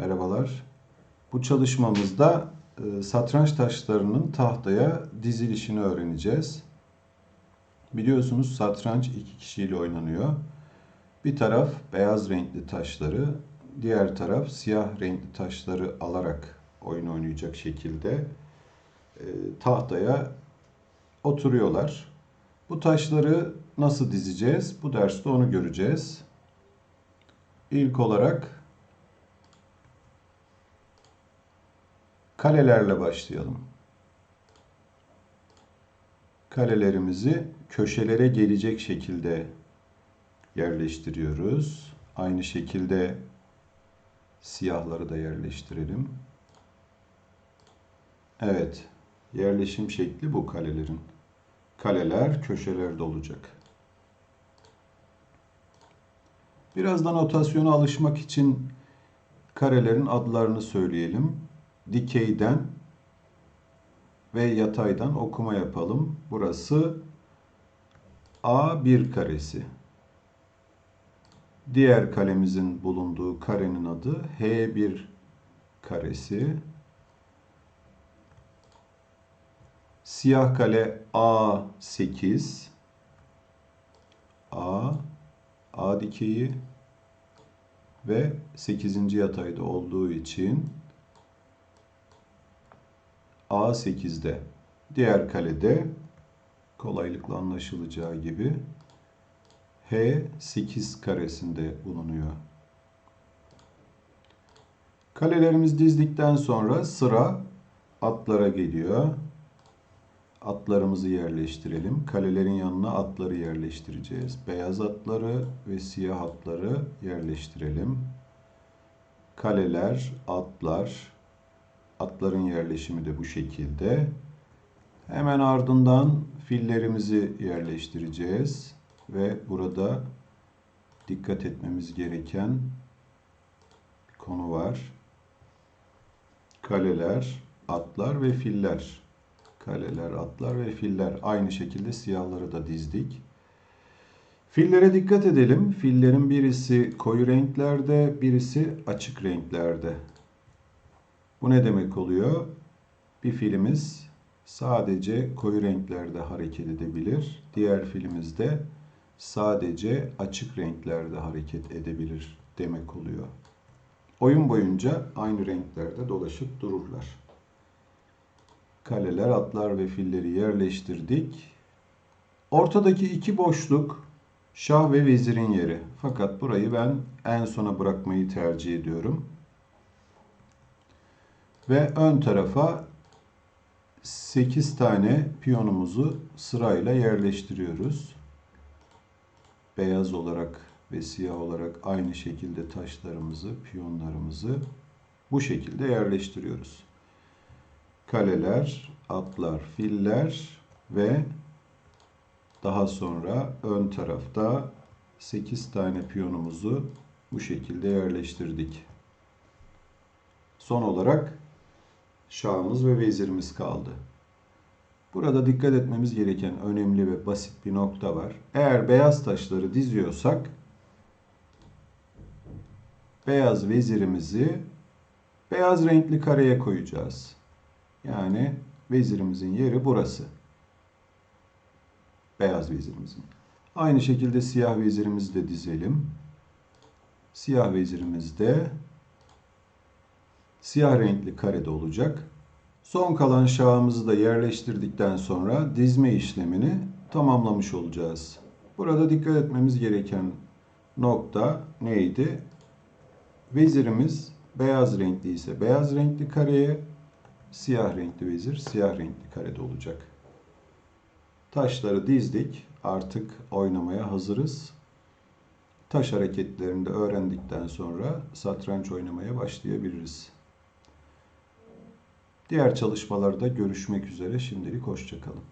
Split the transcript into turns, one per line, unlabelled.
Merhabalar. Bu çalışmamızda e, satranç taşlarının tahtaya dizilişini öğreneceğiz. Biliyorsunuz satranç iki kişiyle oynanıyor. Bir taraf beyaz renkli taşları, diğer taraf siyah renkli taşları alarak oyun oynayacak şekilde e, tahtaya oturuyorlar. Bu taşları nasıl dizeceğiz? Bu derste onu göreceğiz. İlk olarak kalelerle başlayalım. Kalelerimizi köşelere gelecek şekilde yerleştiriyoruz. Aynı şekilde siyahları da yerleştirelim. Evet, yerleşim şekli bu kalelerin. Kaleler köşelerde olacak. Biraz da notasyona alışmak için karelerin adlarını söyleyelim. Dikeyden ve yataydan okuma yapalım. Burası A1 karesi. Diğer kalemizin bulunduğu karenin adı H1 karesi. Siyah kale A8. A A dikeyi ve 8. yatayda olduğu için A8'de. Diğer kalede kolaylıkla anlaşılacağı gibi H8 karesinde bulunuyor. Kalelerimiz dizdikten sonra sıra atlara geliyor. Atlarımızı yerleştirelim. Kalelerin yanına atları yerleştireceğiz. Beyaz atları ve siyah atları yerleştirelim. Kaleler, atlar, atların yerleşimi de bu şekilde. Hemen ardından fillerimizi yerleştireceğiz ve burada dikkat etmemiz gereken bir konu var. Kaleler, atlar ve filler. Kaleler, atlar ve filler. Aynı şekilde siyahları da dizdik. Fillere dikkat edelim. Fillerin birisi koyu renklerde, birisi açık renklerde. Bu ne demek oluyor? Bir filimiz sadece koyu renklerde hareket edebilir. Diğer filimiz de sadece açık renklerde hareket edebilir demek oluyor. Oyun boyunca aynı renklerde dolaşıp dururlar. Kaleler, atlar ve filleri yerleştirdik. Ortadaki iki boşluk şah ve vezirin yeri. Fakat burayı ben en sona bırakmayı tercih ediyorum. Ve ön tarafa 8 tane piyonumuzu sırayla yerleştiriyoruz. Beyaz olarak ve siyah olarak aynı şekilde taşlarımızı, piyonlarımızı bu şekilde yerleştiriyoruz. Kaleler, atlar, filler ve daha sonra ön tarafta 8 tane piyonumuzu bu şekilde yerleştirdik. Son olarak şahımız ve vezirimiz kaldı. Burada dikkat etmemiz gereken önemli ve basit bir nokta var. Eğer beyaz taşları diziyorsak beyaz vezirimizi beyaz renkli kareye koyacağız. Yani vezirimizin yeri burası. Beyaz vezirimizin. Aynı şekilde siyah vezirimizi de dizelim. Siyah vezirimiz de siyah renkli karede olacak. Son kalan şahımızı da yerleştirdikten sonra dizme işlemini tamamlamış olacağız. Burada dikkat etmemiz gereken nokta neydi? Vezirimiz beyaz renkli ise beyaz renkli kareye, siyah renkli vezir siyah renkli karede olacak. Taşları dizdik. Artık oynamaya hazırız. Taş hareketlerini de öğrendikten sonra satranç oynamaya başlayabiliriz. Diğer çalışmalarda görüşmek üzere. Şimdilik hoşçakalın.